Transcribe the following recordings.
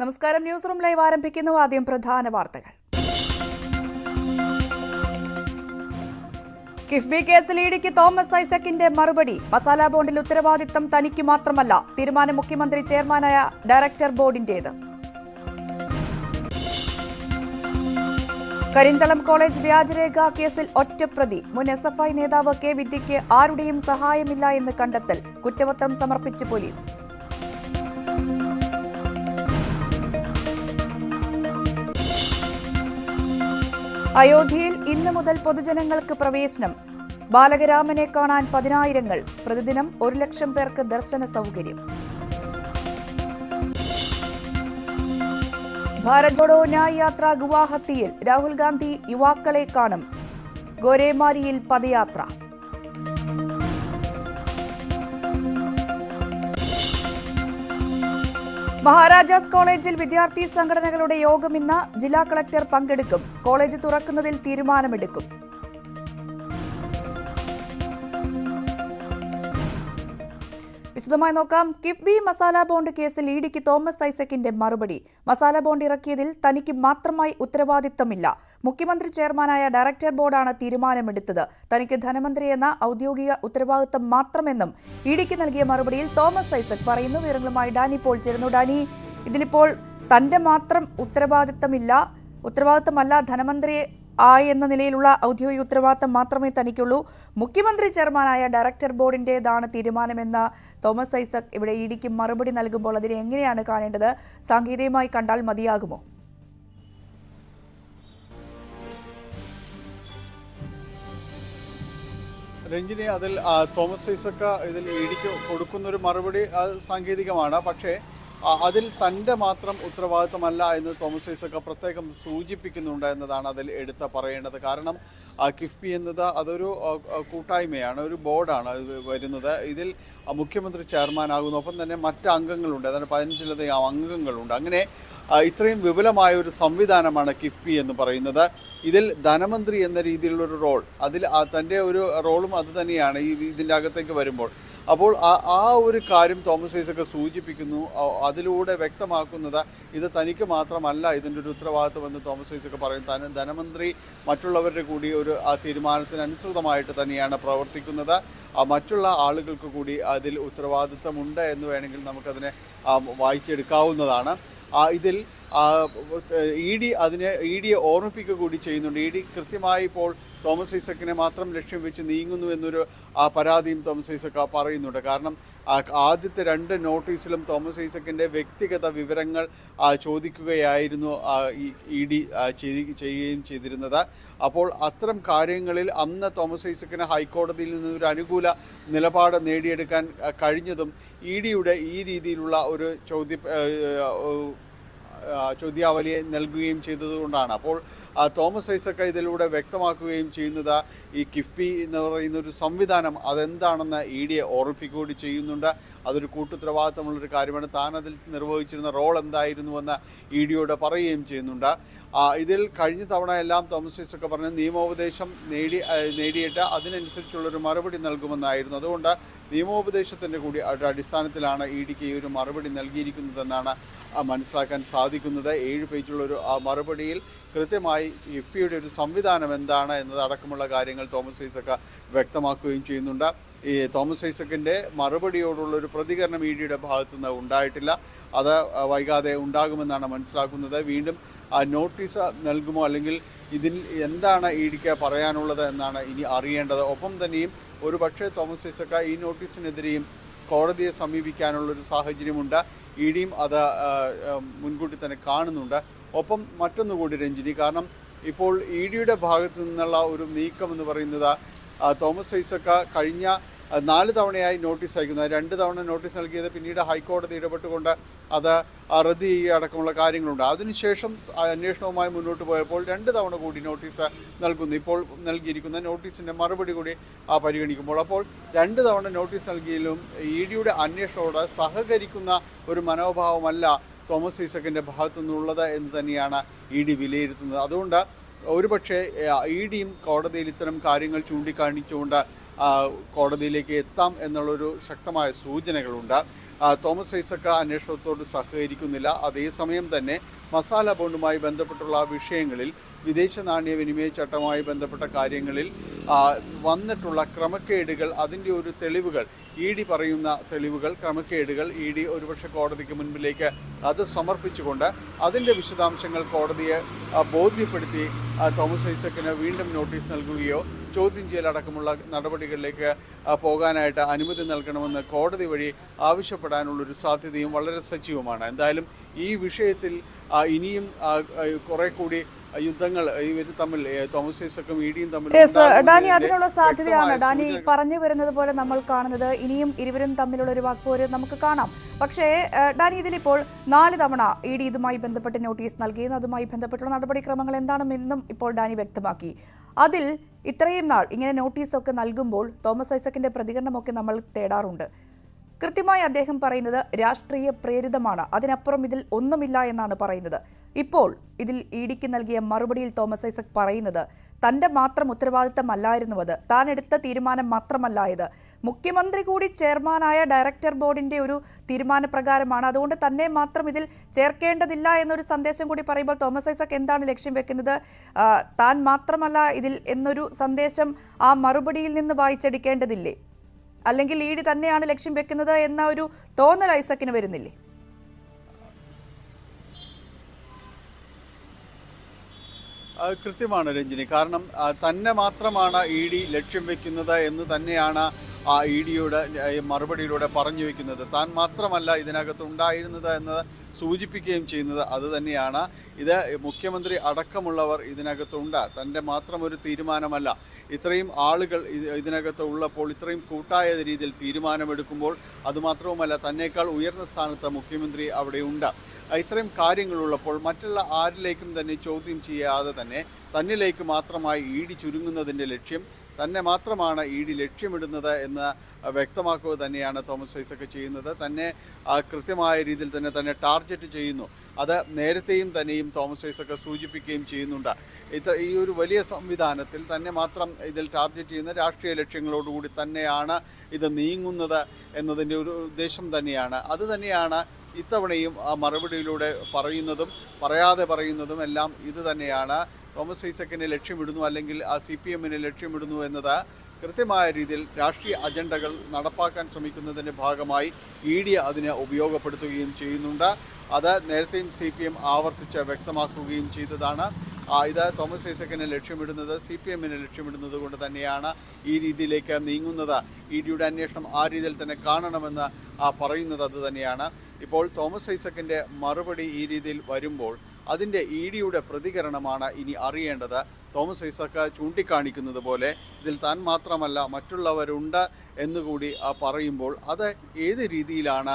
നമസ്കാരം. News room live ആരംഭിക്കുന്നു. ആദ്യം പ്രധാന വാർത്തകൾ. കിഫ്ബി കേസിൽ ഇടിക്ക് തോമസ് ഐസക്കിന്റെ മറുപടി. മസാല ബോണ്ടിൽ ഉത്തരവാദിത്തം തനിക്ക് മാത്രമല്ല തീരുമാനം മുഖ്യമന്ത്രി ചെയർമാനായ ഡയറക്ടർ ബോർഡിന്റേത്. കരിന്തളം കോളേജ് വ്യാജരേഖ കേസിൽ ഒറ്റപ്രതി മുൻ എസ് എഫ് ഐ നേതാവ് കെ വിദ്യയ്ക്ക് ആരുടെയും സഹായമില്ല എന്ന് കണ്ടെത്തൽ. കുറ്റപത്രം സമർപ്പിച്ച് പോലീസ്. അയോധ്യയിൽ ഇന്ന് മുതൽ പൊതുജനങ്ങൾക്ക് പ്രവേശനം. ബാലകരാമനെ കാണാൻ പതിനായിരങ്ങൾ. പ്രതിദിനം ഒരു ലക്ഷം പേർക്ക് ദർശന സൗകര്യം. ഭാരത് ജോഡോ ന്യായ് യാത്ര ഗുവാഹത്തിയിൽ രാഹുൽ ഗാന്ധി യുവാക്കളെ കാണും. ഗോരേമാരിയിൽ പദയാത്ര. മഹാരാജാസ് കോളേജിൽ വിദ്യാർത്ഥി സംഘടനകളുടെ യോഗം ഇന്ന് ജില്ലാ കളക്ടർ പങ്കെടുക്കും. കോളേജ് തുറക്കുന്നതിൽ തീരുമാനമെടുക്കും. വിശദമായി നോക്കാം. കിഫ്ബി മസാല ബോണ്ട് കേസിൽ ഇഡിക്ക് തോമസ് ഐസക്കിന്റെ മറുപടി. മസാല ബോണ്ട് ഇറക്കിയതിൽ തനിക്ക് മാത്രമായി ഉത്തരവാദിത്തമില്ല. മുഖ്യമന്ത്രി ചെയർമാനായ ഡയറക്ടർ ബോർഡാണ് തീരുമാനമെടുത്തത്. തനിക്ക് ധനമന്ത്രി എന്ന ഔദ്യോഗിക ഉത്തരവാദിത്തം മാത്രമെന്നും ഇഡിക്ക് നൽകിയ മറുപടിയിൽ തോമസ് ഐസക് പറയുന്നു. വിവരങ്ങളുമായി ഡാനി പോൾ ചേരുന്നു. ഡാനി ഇതിലിപ്പോൾ തന്റെ മാത്രം ഉത്തരവാദിത്തമില്ല ഉത്തരവാദിത്തമല്ല ധനമന്ത്രി ആയി എന്ന നിലയിലുള്ള ഔദ്യോഗിക ഉത്തരവാദിത്തം മാത്രമേ തനിക്കുള്ളൂ. മുഖ്യമന്ത്രി ചെയർമാനായ ഡയറക്ടർ ബോർഡിന്റെതാണ് തീരുമാനമെന്ന തോമസ് ഐസക് ഇവിടെ ഇഡിക്ക് മറുപടി നൽകുമ്പോൾ അതിനെ എങ്ങനെയാണ് കാണേണ്ടത്? സാങ്കേതികമായി കണ്ടാൽ മതിയാകുമോ? രഞ്ജിനി അതിൽ തോമസ് ഐസക്ക ഇതിൽ ഇടിക്ക് കൊടുക്കുന്ന ഒരു മറുപടി സാങ്കേതികമാണ്. പക്ഷേ ആ, അതിൽ തന്റെ മാത്രം ഉത്തരവാദിത്തമല്ല എന്ന് തോമസ് ഐസക്ക് പ്രത്യേകം സൂചിപ്പിക്കുന്നുണ്ട് എന്നതാണ് അതിൽ എടുത്ത പറയേണ്ടത്. കാരണം കിഫ്ബി എന്നത് അതൊരു കൂട്ടായ്മയാണ് ഒരു ബോർഡാണ് വരുന്നത്. ഇതിൽ മുഖ്യമന്ത്രി മുഖ്യമന്ത്രി ചെയർമാനാകുന്നു ഒപ്പം തന്നെ മറ്റ് അംഗങ്ങളുണ്ട്. അതായത് പതിനഞ്ചിലധികം അംഗങ്ങളുണ്ട്. അങ്ങനെ ഇത്രയും വിപുലമായ ഒരു സംവിധാനമാണ് കിഫ്ബി എന്ന് പറയുന്നത്. ഇതിൽ ധനമന്ത്രി എന്ന രീതിയിലുള്ളൊരു റോൾ അതിൽ തന്റെ ഒരു റോളും അത് തന്നെയാണ് ഈ ഇതിന്റെ അകത്തേക്ക് വരുമ്പോൾ. അപ്പോൾ ആ ഒരു കാര്യം തോമസ് ഐസക്ക് സൂചിപ്പിക്കുന്നു. അതിലൂടെ വ്യക്തമാക്കുന്നത് ഇത് തനിക്ക് മാത്രമല്ല ഇതിന്റെ ഒരു ഉത്തരവാദിത്വമെന്ന് തോമസ് ഐസക്ക് പറയും തന്നെ ധനമന്ത്രി മറ്റുള്ളവരുടെ കൂടി ഒരു ആ തീരുമാനത്തിന് അനുസൃതമായിട്ട് തന്നെയാണ് പ്രവർത്തിക്കുന്നത്. മറ്റുള്ള ആളുകൾക്ക് കൂടി അതിൽ ഉത്തരവാദിത്തമുണ്ട് എന്ന് വേണമെങ്കിൽ നമുക്കതിനെ വായിച്ചെടുക്കാവുന്നതാണ്. ഇതിൽ ഇ ഡി അതിനെ ഇ ഡിയെ ഓർമ്മിപ്പിക്കുക കൂടി ചെയ്യുന്നുണ്ട്. ഇ ഡി കൃത്യമായി ഇപ്പോൾ തോമസ് ഐസക്കിനെ മാത്രം ലക്ഷ്യം വെച്ച് നീങ്ങുന്നു എന്നൊരു ആ പരാതിയും തോമസ് ഐസക്ക് പറയുന്നുണ്ട്. കാരണം ആദ്യത്തെ രണ്ട് നോട്ടീസിലും തോമസ് ഐസക്കിന്റെ വ്യക്തിഗത വിവരങ്ങൾ ചോദിക്കുകയായിരുന്നു ഇ ഡി ചെയ്യുകയും ചെയ്തിരുന്നത്. അപ്പോൾ അത്തരം കാര്യങ്ങളിൽ അന്ന് തോമസ് ഐസക്കിന് ഹൈക്കോടതിയിൽ നിന്ന് ഒരു അനുകൂല നിലപാട് നേടിയെടുക്കാൻ കഴിഞ്ഞതും ഇ ഡിയുടെ ഈ രീതിയിലുള്ള ഒരു ചോദ്യ ചോദ്യാവലി നൽകുകയും ചെയ്തതുകൊണ്ടാണ്. അപ്പോൾ തോമസ് ഐസക്ക ഇതിലൂടെ വ്യക്തമാക്കുകയും ചെയ്യുന്നത് ഈ കിഫ്ബി എന്ന് പറയുന്ന ഒരു സംവിധാനം അതെന്താണെന്ന് ഇ ഡിയെ ഓർമ്മിപ്പിക്കുകയും ചെയ്യുന്നുണ്ട്. അതൊരു കൂട്ടുത്തരവാദിത്തമുള്ളൊരു കാര്യമാണ്. താൻ അതിൽ നിർവഹിച്ചിരുന്ന റോൾ എന്തായിരുന്നുവെന്ന് ഇ ഡിയോട് പറയുകയും ചെയ്യുന്നുണ്ട്. ഇതിൽ കഴിഞ്ഞ തവണ എല്ലാം തോമസ് ഐസക്ക പറഞ്ഞ നിയമോപദേശം നേടി നേടിയിട്ട് അതിനനുസരിച്ചുള്ളൊരു മറുപടി നൽകുമെന്നായിരുന്നു. അതുകൊണ്ട് നിയമോപദേശത്തിന്റെ കൂടി അടിസ്ഥാനത്തിലാണ് ഇ ഡിക്ക് ഈ ഒരു മറുപടി നൽകിയിരിക്കുന്നതെന്നാണ് മനസ്സിലാക്കാൻ സാധിക്കുന്നത്. ഏഴ് പേജുള്ളൊരു മറുപടിയിൽ കൃത്യമായി ഇഫ്ബിയുടെ ഒരു സംവിധാനം എന്താണ് എന്നതടക്കമുള്ള കാര്യങ്ങൾ തോമസ് ഐസക്ക വ്യക്തമാക്കുകയും ചെയ്യുന്നുണ്ട്. ഈ തോമസ് ഐസക്കിന്റെ മറുപടിയോടുള്ള ഒരു പ്രതികരണം ഇ ഡിയുടെ ഭാഗത്തു നിന്ന് ഉണ്ടായിട്ടില്ല. അത് വൈകാതെ ഉണ്ടാകുമെന്നാണ് മനസ്സിലാക്കുന്നത്. വീണ്ടും നോട്ടീസ് നൽകുമോ അല്ലെങ്കിൽ ഇതിൽ എന്താണ് ഇ ഡിക്ക് പറയാനുള്ളത് എന്നാണ് ഇനി അറിയേണ്ടത്. ഒപ്പം തന്നെയും ഒരു പക്ഷേ തോമസ് ഐസക്ക ഈ നോട്ടീസിനെതിരെയും കോടതിയെ സമീപിക്കാനുള്ളൊരു സാഹചര്യമുണ്ട്. ഇ ഡിയും അത് മുൻകൂട്ടി തന്നെ കാണുന്നുണ്ട്. ഒപ്പം മറ്റൊന്നുകൂടി രഞ്ജിനി കാരണം ഇപ്പോൾ ഇ ഡിയുടെ ഭാഗത്തു നിന്നുള്ള ഒരു നീക്കം എന്ന് പറയുന്നത് തോമസ് ഐസക്ക കഴിഞ്ഞ നാല് തവണയായി നോട്ടീസ് അയക്കുന്നത്. രണ്ട് തവണ നോട്ടീസ് നൽകിയത് പിന്നീട് ഹൈക്കോടതി ഇടപെട്ടുകൊണ്ട് അത് റദ്ദ് ചെയ്യുക അടക്കമുള്ള കാര്യങ്ങളുണ്ട്. അതിനുശേഷം അന്വേഷണവുമായി മുന്നോട്ട് പോയപ്പോൾ രണ്ട് തവണ കൂടി നോട്ടീസ് നൽകുന്നു. ഇപ്പോൾ നൽകിയിരിക്കുന്ന നോട്ടീസിന്റെ മറുപടി കൂടി പരിഗണിക്കുമ്പോൾ. അപ്പോൾ രണ്ട് തവണ നോട്ടീസ് നൽകിയാലും ഇ ഡിയുടെ അന്വേഷണത്തോട് സഹകരിക്കുന്ന ഒരു മനോഭാവമല്ല തോമസ് ഐസക്കിന്റെ ഭാഗത്തു നിന്നുള്ളത് എന്ന് തന്നെയാണ് ഇ ഡി വിലയിരുത്തുന്നത്. അതുകൊണ്ട് ഒരുപക്ഷെ ഇ ഡിയും കോടതിയിൽ ഇത്തരം കാര്യങ്ങൾ ചൂണ്ടിക്കാണിച്ചുകൊണ്ട് കോടതിയിലേക്ക് എത്താം എന്നുള്ളൊരു ശക്തമായ സൂചനകളുണ്ട്. തോമസ് ഐസക്ക അന്വേഷണത്തോട് സഹകരിക്കുന്നില്ല. അതേസമയം തന്നെ മസാല ബോണ്ടുമായി ബന്ധപ്പെട്ടുള്ള വിഷയങ്ങളിൽ വിദേശ നാണ്യ വിനിമയ ചട്ടവുമായി ബന്ധപ്പെട്ട കാര്യങ്ങളിൽ വന്നിട്ടുള്ള ക്രമക്കേടുകൾ അതിന്റെ ഒരു തെളിവുകൾ ഇ ഡി പറയുന്ന തെളിവുകൾ ക്രമക്കേടുകൾ ഇ ഡി ഒരുപക്ഷെ കോടതിക്ക് മുൻപിലേക്ക് അത് സമർപ്പിച്ചുകൊണ്ട് അതിന്റെ വിശദാംശങ്ങൾ കോടതിയെ ബോധ്യപ്പെടുത്തി തോമസ് ഐസക്കിന് വീണ്ടും നോട്ടീസ് നൽകുകയോ ചോദ്യം ചെയ്യലടക്കമുള്ള നടപടികളിലേക്ക് പോകാനായിട്ട് അനുമതി നൽകണമെന്ന് കോടതി വഴി ആവശ്യപ്പെടാനുള്ളൊരു സാധ്യതയും വളരെ സജീവമാണ്. എന്തായാലും ഈ വിഷയത്തിൽ ഇനിയും കുറെ കൂടി യുദ്ധങ്ങൾ ഇവർ തമ്മിൽ തോമസ് ഐസക്കും ഇഡിയും തമ്മിൽ ഡാനി അതിനുള്ള സാധ്യതയാണ്. ഡാനി പറഞ്ഞു വരുന്നത് പോലെ നമ്മൾ കാണുന്നത് ഇനിയും ഇരുവരും തമ്മിലുള്ള ഒരു വാക്പോര് നമുക്ക് കാണാം. പക്ഷേ ഡാനി ഇതിലിപ്പോൾ നാല് തവണ ഇ ഡി ഇതുമായി ബന്ധപ്പെട്ട് നോട്ടീസ് നൽകിയിരുന്നു അതുമായി ബന്ധപ്പെട്ടുള്ള നടപടിക്രമങ്ങൾ എന്താണെന്നും ഇപ്പോൾ ഡാനി വ്യക്തമാക്കി. അതിൽ ഇത്രയും നാൾ ഇങ്ങനെ നോട്ടീസൊക്കെ നൽകുമ്പോൾ തോമസ് ഐസക്കിന്റെ പ്രതികരണമൊക്കെ നമ്മൾ തേടാറുണ്ട്. കൃത്യമായി അദ്ദേഹം പറയുന്നത് രാഷ്ട്രീയ പ്രേരിതമാണ്. അതിനപ്പുറം ഇതിൽ ഒന്നുമില്ല എന്നാണ് പറയുന്നത്. ഇപ്പോൾ ഇതിൽ ഇ ഡിക്ക് നൽകിയ മറുപടിയിൽ തോമസ് ഐസക് പറയുന്നത് തന്റെ മാത്രം ഉത്തരവാദിത്തമല്ലായിരുന്നു അത് താൻ എടുത്ത തീരുമാനം മാത്രമല്ല ഇത് മുഖ്യമന്ത്രി കൂടി ചെയർമാനായ ഡയറക്ടർ ബോർഡിന്റെ ഒരു തീരുമാനപ്രകാരമാണ്. അതുകൊണ്ട് തന്നെ മാത്രം ഇതിൽ ചേർക്കേണ്ടതില്ല എന്നൊരു സന്ദേശം കൂടി പറയുമ്പോൾ തോമസ് ഐസക് എന്താണ് ലക്ഷ്യം വെക്കുന്നത്? താൻ മാത്രമല്ല ഇതിൽ എന്നൊരു സന്ദേശം ആ മറുപടിയിൽ നിന്ന് വായിച്ചെടുക്കേണ്ടതില്ലേ? അല്ലെങ്കിൽ ഈഡി തന്നെയാണ് ലക്ഷ്യം വെക്കുന്നത് എന്ന ഒരു തോന്നൽ ഐസക്കിന് വരുന്നില്ലേ? കൃത്യമാണ് രഞ്ജിനി. കാരണം തന്നെ മാത്രമാണ് ഇ ഡി ലക്ഷ്യം വെക്കുന്നത് എന്ന് തന്നെയാണ് ആ ഇ ഡിയുടെ മറുപടിയിലൂടെ പറഞ്ഞു വെക്കുന്നത്. താൻ മാത്രമല്ല ഇതിനകത്ത് ഉണ്ടായിരുന്നത് എന്ന് സൂചിപ്പിക്കുകയും ചെയ്യുന്നത് അത് തന്നെയാണ്. ഇത് മുഖ്യമന്ത്രി അടക്കമുള്ളവർ ഇതിനകത്തുണ്ട്. തന്റെ മാത്രം ഒരു തീരുമാനമല്ല. ഇത്രയും ആളുകൾ ഇതിനകത്ത് ഉള്ളപ്പോൾ ഇത്രയും കൂട്ടായ രീതിയിൽ തീരുമാനമെടുക്കുമ്പോൾ അതുമാത്രവുമല്ല തന്നേക്കാൾ ഉയർന്ന സ്ഥാനത്ത് മുഖ്യമന്ത്രി അവിടെയുണ്ട്. ഇത്രയും കാര്യങ്ങളുള്ളപ്പോൾ മറ്റുള്ള ആരിലേക്കും തന്നെ ചോദ്യം ചെയ്യാതെ തന്നെ തന്നിലേക്ക് മാത്രമായി ഈടി ചുരുങ്ങുന്നതിന്റെ ലക്ഷ്യം തന്നെ മാത്രമാണ് ഇ ഡി ലക്ഷ്യമിടുന്നത് എന്ന് വ്യക്തമാക്കുക തന്നെയാണ് തോമസ് ഐസക്ക് ചെയ്യുന്നത്. തന്നെ കൃത്യമായ രീതിയിൽ തന്നെ തന്നെ ടാർഗറ്റ് ചെയ്യുന്നു. അത് നേരത്തെയും തന്നെയും തോമസ് ഐസക്ക് സൂചിപ്പിക്കുകയും ചെയ്യുന്നുണ്ട്. ഇത്ര ഈ ഒരു വലിയ സംവിധാനത്തിൽ തന്നെ മാത്രം ഇതിൽ ടാർഗറ്റ് ചെയ്യുന്ന രാഷ്ട്രീയ ലക്ഷ്യങ്ങളോടുകൂടി തന്നെയാണ് ഇത് നീങ്ങുന്നത് എന്നതിന്റെ ഒരു ഉദ്ദേശം തന്നെയാണ്. അത് തന്നെയാണ് ഇത്തവണയും ആ മറുപടിയിലൂടെ പറയുന്നതും പറയാതെ പറയുന്നതും എല്ലാം ഇത് തന്നെയാണ്. തോമസ് ഐസക്കിനെ ലക്ഷ്യമിടുന്നു അല്ലെങ്കിൽ ആ സി പി എമ്മിനെ ലക്ഷ്യമിടുന്നു എന്നത് കൃത്യമായ രീതിയിൽ രാഷ്ട്രീയ അജണ്ടകൾ നടപ്പാക്കാൻ ശ്രമിക്കുന്നതിന്റെ ഭാഗമായി ഇ ഡി അതിനെ ഉപയോഗപ്പെടുത്തുകയും ചെയ്യുന്നുണ്ട്. അത് നേരത്തെയും സി പി എം ആവർത്തിച്ച് വ്യക്തമാക്കുകയും ചെയ്തതാണ്. ഇത് തോമസ് ഐസക്കിനെ ലക്ഷ്യമിടുന്നത് സി പി എമ്മിനെ ലക്ഷ്യമിടുന്നത് കൊണ്ട് തന്നെയാണ് ഈ രീതിയിലേക്ക് നീങ്ങുന്നത്. ഇ ഡിയുടെ അന്വേഷണം ആ രീതിയിൽ തന്നെ കാണണമെന്ന് പറയുന്നത് അത് തന്നെയാണ്. ഇപ്പോൾ തോമസ് ഐസക്കിന്റെ മറുപടി ഈ രീതിയിൽ വരുമ്പോൾ അതിന്റെ ഇ ഡിയുടെ പ്രതികരണമാണ് ഇനി അറിയേണ്ടത്. തോമസ് ഐസക്ക് ചൂണ്ടിക്കാണിക്കുന്നത് പോലെ ഇതിൽ താൻ മാത്രമല്ല മറ്റുള്ളവരുണ്ട് എന്നുകൂടി പറയുമ്പോൾ അത് ഏത് രീതിയിലാണ്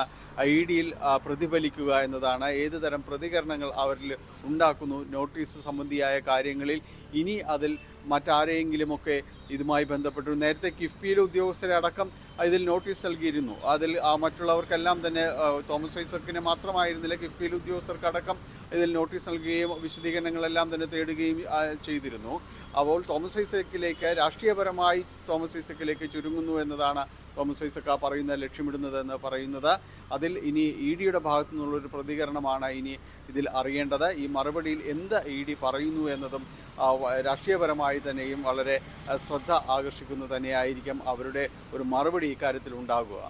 ഇ ഡിയിൽ പ്രതിഫലിക്കുക എന്നതാണ് ഏത് തരം പ്രതികരണങ്ങൾ അവരിൽ ഉണ്ടാക്കുന്നു നോട്ടീസ് സംബന്ധിയായ കാര്യങ്ങളിൽ. ഇനി അതിൽ മറ്റാരെയെങ്കിലുമൊക്കെ ഇതുമായി ബന്ധപ്പെട്ടു. നേരത്തെ കിഫ്ബിയിലെ ഉദ്യോഗസ്ഥരെ അടക്കം ഇതിൽ നോട്ടീസ് നൽകിയിരുന്നു. അതിൽ മറ്റുള്ളവർക്കെല്ലാം തന്നെ തോമസ് ഐസക്കിനെ മാത്രമായിരുന്നില്ല കിഫ്ബിയിലെ ഉദ്യോഗസ്ഥർക്കടക്കം ഇതിൽ നോട്ടീസ് നൽകുകയും വിശദീകരണങ്ങളെല്ലാം തന്നെ തേടുകയും ചെയ്തിരുന്നു. അപ്പോൾ തോമസ് ഐസക്കിലേക്ക് രാഷ്ട്രീയപരമായി തോമസ് ഐസക്കിലേക്ക് ചുരുങ്ങുന്നു എന്നതാണ് തോമസ് ഐസക്ക പറയുന്ന ലക്ഷ്യമിടുന്നത് എന്ന് പറയുന്നത്. അതിൽ ഇനി ഇ ഡിയുടെ ഭാഗത്തു നിന്നുള്ളൊരു പ്രതികരണമാണ് ഇനി ഇതിൽ അറിയേണ്ടത്. ഈ മറുപടിയിൽ എന്ത് ഇ ഡി പറയുന്നു എന്നതും രാഷ്ട്രീയപരമായി തന്നെയും വളരെ ശ്രദ്ധ ആകർഷിക്കുന്നത് തന്നെയായിരിക്കും അവരുടെ ഒരു മറുപടി ഇക്കാര്യത്തിൽ ഉണ്ടാകുക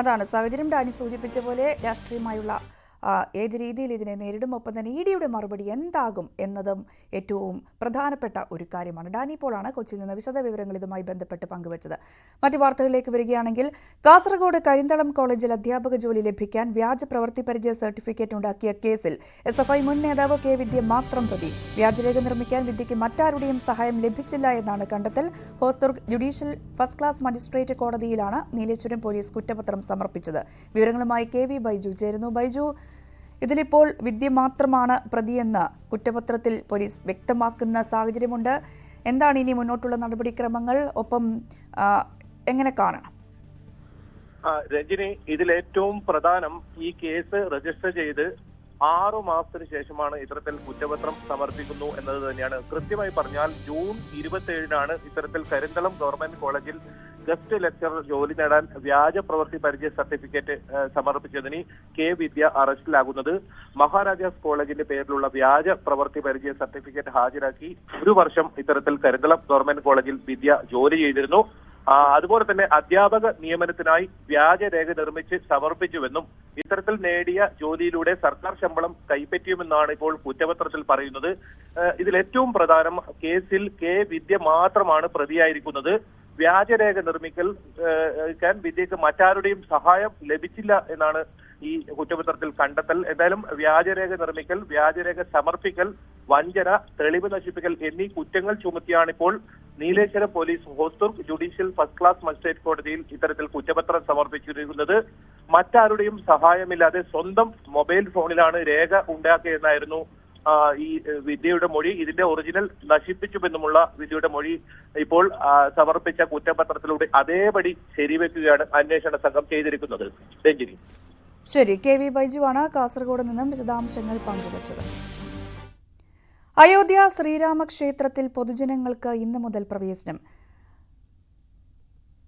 അതാണ്. സാഹചര്യം ഡാനി സൂചിപ്പിച്ച പോലെ രാഷ്ട്രീയമായുള്ള ഏത് രീതിയിൽ ഇതിനെ നേരിടും ഒപ്പം തന്നെ ഇ ഡിയുടെ മറുപടി എന്താകും എന്നതും ഏറ്റവും പ്രധാനപ്പെട്ട ഒരു കാര്യമാണ്. ഡാനി പോളാണ് കൊച്ചിയിൽ നിന്ന് വിശദ വിവരങ്ങൾ ഇതുമായി ബന്ധപ്പെട്ട് പങ്കുവച്ചത്. മറ്റു വാർത്തകളിലേക്ക് വരികയാണെങ്കിൽ കാസർഗോഡ് കരിന്തളം കോളേജിൽ അധ്യാപക ജോലി ലഭിക്കാൻ വ്യാജ പ്രവൃത്തി പരിചയ സർട്ടിഫിക്കറ്റ് ഉണ്ടാക്കിയ കേസിൽ എസ് എഫ് ഐ മുൻ നേതാവ് കെ വിദ്യ മാത്രം പ്രതി. വ്യാജരേഖ നിർമ്മിക്കാൻ വിദ്യയ്ക്ക് മറ്റാരുടെയും സഹായം ലഭിച്ചില്ല എന്നാണ് കണ്ടെത്തൽ. Hosdurg judicial first class magistrate കോടതിയിലാണ് നീലേശ്വരം പോലീസ് കുറ്റപത്രം സമർപ്പിച്ചത്. വിവരങ്ങളുമായി കെ വി ബൈജു ചേരുന്നു. ബൈജു ഇതിലിപ്പോൾ വിദ്യ മാത്രമാണ് പ്രതിയെന്ന് കുറ്റപത്രത്തിൽ പോലീസ് വ്യക്തമാക്കുന്ന സാഹചര്യമുണ്ട്. എന്താണ് ഇനി മുന്നോട്ടുള്ള നടപടിക്രമങ്ങൾ? ഒപ്പം എങ്ങനെ കാണണം? ഇതിൽ ഏറ്റവും പ്രധാനം ഈ കേസ് രജിസ്റ്റർ ചെയ്ത് ആറു മാസത്തിന് ശേഷമാണ് ഇത്തരത്തിൽ കുറ്റപത്രം സമർപ്പിക്കുന്നു എന്നത് തന്നെയാണ്. കൃത്യമായി പറഞ്ഞാൽ ജൂൺ ഇരുപത്തി ഏഴിനാണ് ഇത്തരത്തിൽ കരിന്തളം ഗവൺമെന്റ് കോളേജിൽ ഗസ്റ്റ് ലെക്ചറർ ജോലി നേടാൻ വ്യാജ പ്രവൃത്തി പരിചയ സർട്ടിഫിക്കറ്റ് സമർപ്പിച്ചതിന് കെ വിദ്യ അറസ്റ്റിലാകുന്നത്. മഹാരാജാസ് കോളേജിന്റെ പേരിലുള്ള വ്യാജ പ്രവൃത്തി പരിചയ സർട്ടിഫിക്കറ്റ് ഹാജരാക്കി ഒരു വർഷം ഇത്തരത്തിൽ കരിന്തളം ഗവൺമെന്റ് കോളേജിൽ വിദ്യ ജോലി ചെയ്തിരുന്നു. അതുപോലെ തന്നെ അധ്യാപക നിയമനത്തിനായി വ്യാജരേഖ നിർമ്മിച്ച് സമർപ്പിച്ചുവെന്നും ഇത്തരത്തിൽ നേടിയ ജോലിയിലൂടെ സർക്കാർ ശമ്പളം കൈപ്പറ്റിയുമെന്നാണ് ഇപ്പോൾ കുറ്റപത്രത്തിൽ പറയുന്നത്. ഇതിൽ ഏറ്റവും പ്രധാനം കേസിൽ കെ വിദ്യ മാത്രമാണ് പ്രതിയായിരിക്കുന്നത്. വ്യാജരേഖ നിർമ്മിക്കൽ വിജയ്ക്ക് മറ്റാരുടെയും സഹായം ലഭിച്ചില്ല എന്നാണ് ഈ കുറ്റപത്രത്തിൽ കണ്ടെത്തൽ. എന്തായാലും വ്യാജരേഖ നിർമ്മിക്കൽ വ്യാജരേഖ സമർപ്പിക്കൽ വഞ്ചന തെളിവ് നശിപ്പിക്കൽ എന്നീ കുറ്റങ്ങൾ ചുമത്തിയാണിപ്പോൾ Nileshwara police Hosdur judicial first class magistrate കോടതിയിൽ ഇത്തരത്തിൽ കുറ്റപത്രം സമർപ്പിച്ചിരിക്കുന്നത്. മറ്റാരുടെയും സഹായമില്ലാതെ സ്വന്തം മൊബൈൽ ഫോണിലാണ് രേഖ ഉണ്ടാക്കിയെന്നായിരുന്നു ആ, ഈ വിദ്യയുടെ മൊഴി ഇതിന്റെ ഒറിജിനൽ നശിപ്പിച്ചുവെന്നുമുള്ള വിദ്യയുടെ മൊഴി ഇപ്പോൾ സമർപ്പിച്ച കുറ്റപത്രത്തിലൂടെ അതേപടി ശരിവെക്കുകയാണ് അന്വേഷണ സംഘം ചെയ്തിരിക്കുന്നത്. രഞ്ജിനി. ശരി കെ വി ബൈജുവാണ് കാസർഗോഡ് നിന്നും വിശദാംശങ്ങൾ പങ്കുവച്ചത്. അയോധ്യ ശ്രീരാമക്ഷേത്രത്തിൽ പൊതുജനങ്ങൾക്ക് ഇന്നു മുതൽ പ്രവേശനം.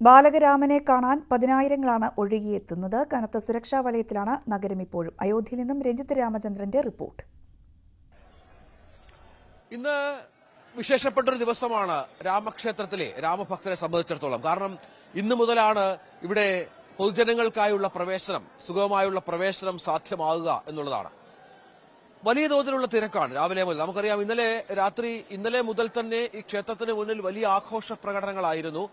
ബാലകരാമനെ കാണാൻ പതിനായിരങ്ങളാണ് ഒഴുകിയെത്തുന്നത്. കനത്ത സുരക്ഷാ വലയത്തിലാണ് നഗരം ഇപ്പോഴും. അയോധ്യയിൽ നിന്നും രഞ്ജിത്ത് രാമചന്ദ്രന്റെ റിപ്പോർട്ട്. ഇന്ന് വിശേഷപ്പെട്ടൊരു ദിവസമാണ് രാമക്ഷേത്രത്തിലെ രാമഭക്തരെ സംബന്ധിച്ചിടത്തോളം. കാരണം ഇന്നു മുതലാണ് ഇവിടെ പൊതുജനങ്ങൾക്കായുള്ള പ്രവേശനം സുഗമമായുള്ള പ്രവേശനം സാധ്യമാകുക എന്നുള്ളതാണ്. വലിയ തോതിലുള്ള തിരക്കാണ് രാവിലെ മുതൽ. നമുക്കറിയാം ഇന്നലെ രാത്രി ഇന്നലെ മുതൽ തന്നെ ഈ ക്ഷേത്രത്തിന് മുന്നിൽ വലിയ ആഘോഷ പ്രകടനങ്ങളായിരുന്നു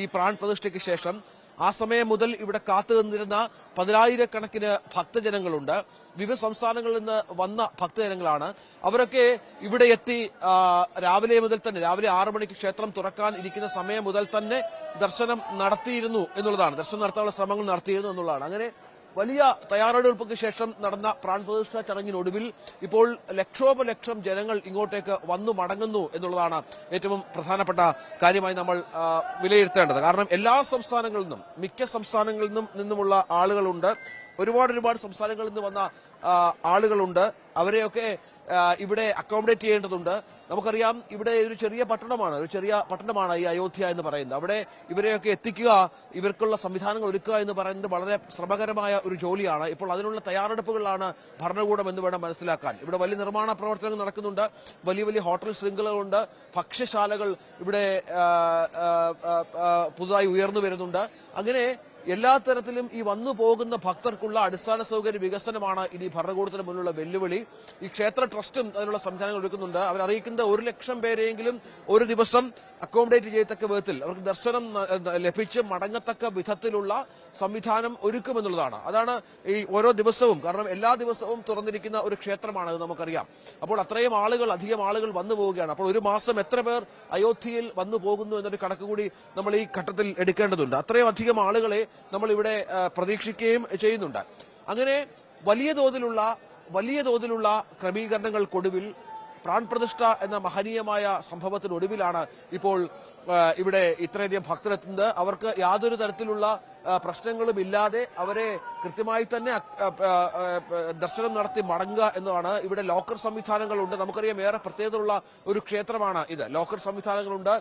ഈ പ്രാൺ പ്രതിഷ്ഠയ്ക്ക് ശേഷം. ആ സമയം മുതൽ ഇവിടെ കാത്തു നിന്നിരുന്ന പതിനായിരക്കണക്കിന് ഭക്തജനങ്ങളുണ്ട്. വിവിധ സംസ്ഥാനങ്ങളിൽ നിന്ന് വന്ന ഭക്തജനങ്ങളാണ്. അവരൊക്കെ ഇവിടെ എത്തി രാവിലെ മുതൽ തന്നെ രാവിലെ ആറു മണിക്ക് ക്ഷേത്രം തുറക്കാൻ ഇരിക്കുന്ന സമയം മുതൽ തന്നെ ദർശനം നടത്തിയിരുന്നു എന്നുള്ളതാണ്. ദർശനം നടത്താനുള്ള ശ്രമങ്ങൾ നടത്തിയിരുന്നു എന്നുള്ളതാണ്. അങ്ങനെ വലിയ തയ്യാറെടുപ്പുകൾക്ക് ശേഷം നടന്ന പ്രാൺപ്രതിഷ്ഠ ചടങ്ങിനൊടുവിൽ ഇപ്പോൾ ലക്ഷോപലക്ഷം ജനങ്ങൾ ഇങ്ങോട്ടേക്ക് വന്നു മടങ്ങുന്നു എന്നുള്ളതാണ് ഏറ്റവും പ്രധാനപ്പെട്ട കാര്യമായി നമ്മൾ വിലയിരുത്തേണ്ടത്. കാരണം എല്ലാ സംസ്ഥാനങ്ങളിൽ നിന്നും മിക്ക സംസ്ഥാനങ്ങളിൽ നിന്നും നിന്നുമുള്ള ആളുകളുണ്ട്. ഒരുപാട് ഒരുപാട് സംസ്ഥാനങ്ങളിൽ നിന്ന് വന്ന ആളുകളുണ്ട്. അവരെയൊക്കെ ഇവിടെ അക്കോമഡേറ്റ് ചെയ്യേണ്ടതുണ്ട്. നമുക്കറിയാം ഇവിടെ ഒരു ചെറിയ പട്ടണമാണ് ഒരു ചെറിയ പട്ടണമാണ് ഈ അയോധ്യ എന്ന് പറയുന്നത്. അവിടെ ഇവരെയൊക്കെ എത്തിക്കുക ഇവർക്കുള്ള സംവിധാനങ്ങൾ ഒരുക്കുക എന്ന് പറയുന്നത് വളരെ ശ്രമകരമായ ഒരു ജോലിയാണ്. ഇപ്പോൾ അതിനുള്ള തയ്യാറെടുപ്പുകളാണ് ഭരണകൂടം എന്ന് വേണം മനസ്സിലാക്കാൻ. ഇവിടെ വലിയ നിർമ്മാണ പ്രവർത്തനങ്ങൾ നടക്കുന്നുണ്ട് വലിയ വലിയ ഹോട്ടൽ ശൃംഖലകളുണ്ട് ഭക്ഷ്യശാലകൾ ഇവിടെ പുതുതായി ഉയർന്നു വരുന്നുണ്ട്. അങ്ങനെ എല്ലാ തരത്തിലും ഈ വന്നു പോകുന്ന ഭക്തർക്കുള്ള അടിസ്ഥാന സൗകര്യ വികസനമാണ് ഇനി ഭരണകൂടത്തിന് മുന്നിലുള്ള വെല്ലുവിളി. ഈ ക്ഷേത്ര ട്രസ്റ്റും അതിനുള്ള സംവിധാനങ്ങൾ ഒരുക്കുന്നുണ്ട്. അവരറിയിക്കുന്ന ഒരു ലക്ഷം പേരെയെങ്കിലും ഒരു ദിവസം അക്കോമഡേറ്റ് ചെയ്യത്തക്ക വിധത്തിൽ അവർക്ക് ദർശനം ലഭിച്ച് മടങ്ങത്തക്ക വിധത്തിലുള്ള സംവിധാനം ഒരുക്കുമെന്നുള്ളതാണ്. അതാണ് ഈ ഓരോ ദിവസവും കാരണം എല്ലാ ദിവസവും തുറന്നിരിക്കുന്ന ഒരു ക്ഷേത്രമാണ് അത് നമുക്കറിയാം. അപ്പോൾ അത്രയും ആളുകൾ അധികം ആളുകൾ വന്നു പോവുകയാണ്. അപ്പോൾ ഒരു മാസം എത്ര പേർ അയോധ്യയിൽ വന്നു പോകുന്നു എന്നൊരു കണക്ക് കൂടി നമ്മൾ ഈ ഘട്ടത്തിൽ എടുക്കേണ്ടതുണ്ട്. അത്രയും അധികം ആളുകളെ നമ്മൾ ഇവിടെ പ്രതീക്ഷിക്കുകയും ചെയ്യുന്നുണ്ട്. അങ്ങനെ വലിയ തോതിലുള്ള വലിയ തോതിലുള്ള ക്രമീകരണങ്ങൾക്കൊടുവിൽ പ്രാൺപ്രതിഷ്ഠ എന്ന മഹനീയമായ സംഭവത്തിനൊടുവിലാണ് ഇപ്പോൾ ഇവിടെ ഇത്രയധികം ഭക്തരെത്തുന്നത് അവർക്ക് യാതൊരു തരത്തിലുള്ള പ്രശ്നങ്ങളും ഇല്ലാതെ അവരെ കൃത്യമായി തന്നെ ദർശനം നടത്തി മടങ്ങുക എന്നതാണ്. ഇവിടെ ലോക്കർ സംവിധാനങ്ങളുണ്ട്. നമുക്കറിയാം ഏറെ പ്രത്യേകതയുള്ള ഒരു ക്ഷേത്രമാണ് ഇത്. ലോക്കർ സംവിധാനങ്ങളുണ്ട്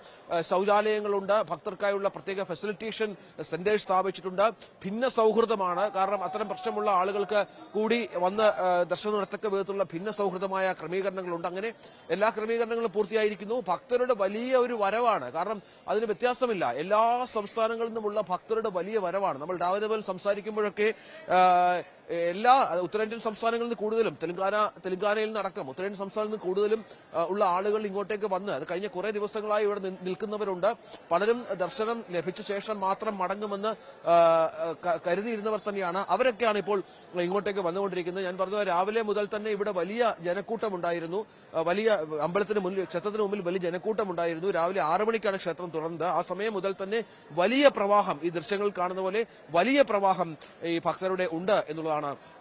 ശൗചാലയങ്ങളുണ്ട് ഭക്തർക്കായുള്ള പ്രത്യേക ഫെസിലിറ്റേഷൻ സെന്റേഴ്സ് സ്ഥാപിച്ചിട്ടുണ്ട്. ഭിന്ന സൗഹൃദമാണ്. കാരണം അത്തരം പ്രശ്നമുള്ള ആളുകൾക്ക് കൂടി വന്ന് ദർശനം നടത്തക്ക വിധത്തിലുള്ള ഭിന്ന സൗഹൃദമായ ക്രമീകരണങ്ങളുണ്ട്. അങ്ങനെ എല്ലാ ക്രമീകരണങ്ങളും പൂർത്തിയായിരിക്കുന്നു. ഭക്തരുടെ വലിയ ഒരു വരവാണ്. കാരണം അതിന് വ്യത്യാസമില്ല. എല്ലാ സംസ്ഥാനങ്ങളിൽ നിന്നുമുള്ള ഭക്തരുടെ വലിയ വരവാണ്. നമ്മൾ രാവിലെ മുതൽ സംസാരിക്കുമ്പോഴൊക്കെ എല്ലാ ഉത്തരേന്ത്യൻ സംസ്ഥാനങ്ങളിൽ നിന്ന് കൂടുതലും തെലങ്കാന തെലങ്കാനയിൽ നടക്കും ഉത്തരേന്ത്യൻ സംസ്ഥാനങ്ങളിൽ നിന്ന് കൂടുതലും ഉള്ള ആളുകൾ ഇങ്ങോട്ടേക്ക് വന്ന് അത് കഴിഞ്ഞ കുറെ ദിവസങ്ങളായി ഇവിടെ നിൽക്കുന്നവരുണ്ട്. പലരും ദർശനം ലഭിച്ച ശേഷം മാത്രം മടങ്ങുമെന്ന് കരുതിയിരുന്നവർ തന്നെയാണ്. അവരൊക്കെയാണ് ഇപ്പോൾ ഇങ്ങോട്ടേക്ക് വന്നുകൊണ്ടിരിക്കുന്നത്. ഞാൻ പറഞ്ഞു രാവിലെ മുതൽ തന്നെ ഇവിടെ വലിയ ജനക്കൂട്ടം ഉണ്ടായിരുന്നു വലിയ അമ്പലത്തിന് മുന്നിൽ ക്ഷേത്രത്തിന് മുമ്പിൽ വലിയ ജനക്കൂട്ടം ഉണ്ടായിരുന്നു രാവിലെ ആറു മണിക്കാണ് ക്ഷേത്രം തുറന്നത്. ആ സമയം മുതൽ തന്നെ വലിയ പ്രവാഹം ഈ ദൃശ്യങ്ങൾ കാണുന്ന പോലെ വലിയ പ്രവാഹം ഈ ഭക്തരുടെ ഉണ്ട് എന്നുള്ളതാണ് എന്നുള്ളതാണ്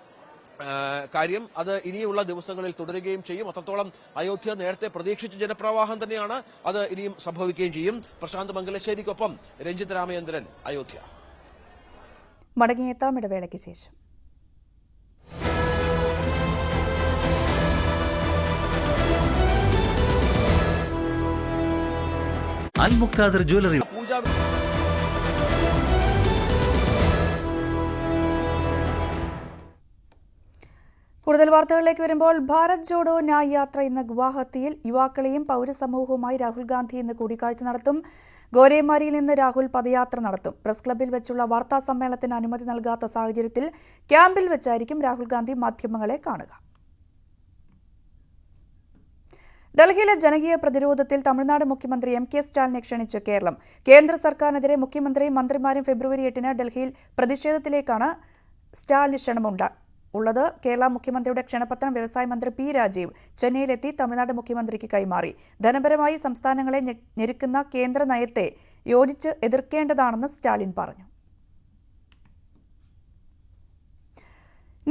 കാര്യം അത് ഇനിയുള്ള ദിവസങ്ങളിൽ തുടരുകയും ചെയ്യും. അത്രത്തോളം അയോധ്യ നേരത്തെ പ്രതീക്ഷിച്ച ജനപ്രവാഹം തന്നെയാണ് അത് ഇനിയും സംഭവിക്കുകയും ചെയ്യും. പ്രശാന്ത് മംഗലശ്ശേരിക്കൊപ്പം രഞ്ജിത് രാമചന്ദ്രൻ അയോധ്യ. മടങ്ങിയെത്താം ഇടവേളയ്ക്ക് ശേഷം. അൽമുക്താദർ ജ്വല്ലറി പൂജാ കൂടുതൽ വാർത്തകളിലേക്ക് വരുമ്പോൾ ഭാരത് ജോഡോ ന്യായ് യാത്ര ഇന്ന് ഗുവാഹത്തിയിൽ. യുവാക്കളെയും പൗരസമൂഹവുമായി രാഹുൽ ഗാന്ധി ഇന്ന് കൂടിക്കാഴ്ച നടത്തും. ഗോരേമാരിയിൽ നിന്ന് രാഹുൽ പദയാത്ര നടത്തും. പ്രസ് ക്ലബിൽ വെച്ചുള്ള വാർത്താ സമ്മേളനത്തിന് അനുമതി നൽകാത്ത സാഹചര്യത്തിൽ ക്യാമ്പിൽ വെച്ചായിരിക്കും രാഹുൽ ഗാന്ധി മാധ്യമങ്ങളെ കാണുക. ഡൽഹിയിലെ ജനകീയ പ്രതിരോധത്തിൽ തമിഴ്നാട് മുഖ്യമന്ത്രി എം കെ സ്റ്റാലിനെ ക്ഷണിച്ച് കേരളം. കേന്ദ്ര സർക്കാരിനെതിരെ മുഖ്യമന്ത്രിയും മന്ത്രിമാരും ഫെബ്രുവരി എട്ടിന് ഡൽഹിയിൽ പ്രതിഷേധത്തിലേക്കാണ് സ്റ്റാലിന് ക്ഷണമുണ്ട ഉള്ളത് കേരള മുഖ്യമന്ത്രിയുടെ ക്ഷണപത്രം വ്യവസായ മന്ത്രി പി രാജീവ് ചെന്നൈയിലെത്തി തമിഴ്നാട് മുഖ്യമന്ത്രിക്ക് കൈമാറി. ധനപരമായി സംസ്ഥാനങ്ങളെ ഞെരുക്കുന്ന കേന്ദ്ര നയത്തെ യോജിച്ച് എതിർക്കേണ്ടതാണെന്ന് സ്റ്റാലിൻ പറഞ്ഞു.